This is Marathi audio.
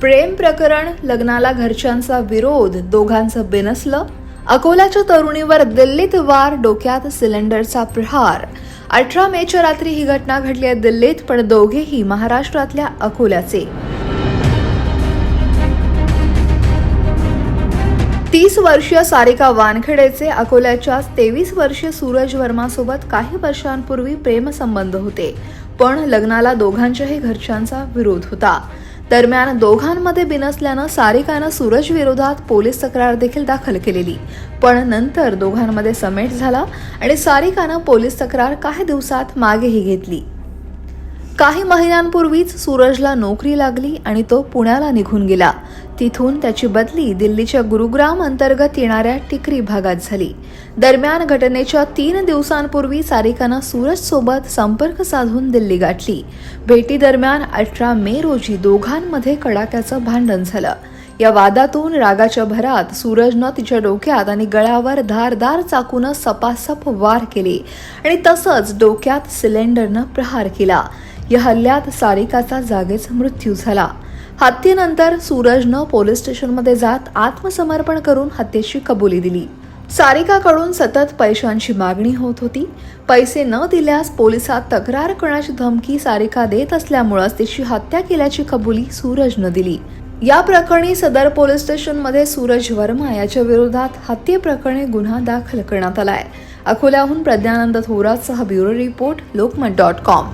प्रेम प्रकरण लग्नाला घरच्यांचा विरोध दोघांचं बेनसलं अकोल्याच्या तरुणीवर दिल्लीत वार डोक्यात सिलेंडरचा प्रहार. अठरा मेच्या रात्री ही घटना घडली आहे दिल्लीत पण दोघेही महाराष्ट्रातल्या अकोल्याचे. तीस वर्षीय सारिका वानखेडेचे अकोल्याच्या तेवीस वर्षीय सूरज वर्मासोबत काही वर्षांपूर्वी प्रेमसंबंध होते पण लग्नाला दोघांच्याही घरच्यांचा विरोध होता. दरम्यान दोघांमध्ये बिनसल्यानं सारिकानं सूरज विरोधात पोलीस तक्रार देखील दाखल केलेली. पण नंतर दोघांमध्ये समेट झाला आणि सारिकानं पोलीस तक्रार काही दिवसात मागेही घेतली. काही महिन्यांपूर्वीच सूरजला नोकरी लागली आणि तो पुण्याला निघून गेला. तिथून त्याची बदली दिल्लीच्या गुरुग्राम अंतर्गत येणाऱ्या टिकरी भागात झाली. दरम्यान घटनेच्या तीन दिवसांपूर्वी सारिकानं सूरज सोबत संपर्क साधून दिल्ली गाठली. भेटीदरम्यान अठरा मे रोजी दोघांमध्ये कडाक्याचं भांडण झालं. या वादातून रागाच्या भरात सूरजनं तिच्या डोक्यात आणि गळ्यावर धारदार चाकूनं सपासप वार केले आणि तसंच डोक्यात सिलेंडरनं प्रहार केला. या हल्ल्यात सारिकाचा जागेच मृत्यू झाला. हत्येनंतर सूरजनं पोलीस स्टेशनमध्ये जात आत्मसमर्पण करून हत्येची कबुली दिली. सारिकाकडून सतत पैशांची मागणी होत होती. पैसे न दिल्यास पोलिसात तक्रार करण्याची धमकी सारिका देत असल्यामुळेच तिची हत्या केल्याची कबुली सूरजनं दिली. या प्रकरणी सदर पोलीस स्टेशनमध्ये सूरज वर्मा याच्या विरोधात हत्येप्रकरणी गुन्हा दाखल करण्यात आलाय. अकोल्याहून Pragyanand थोरातसह bureau report Lokmat dot com.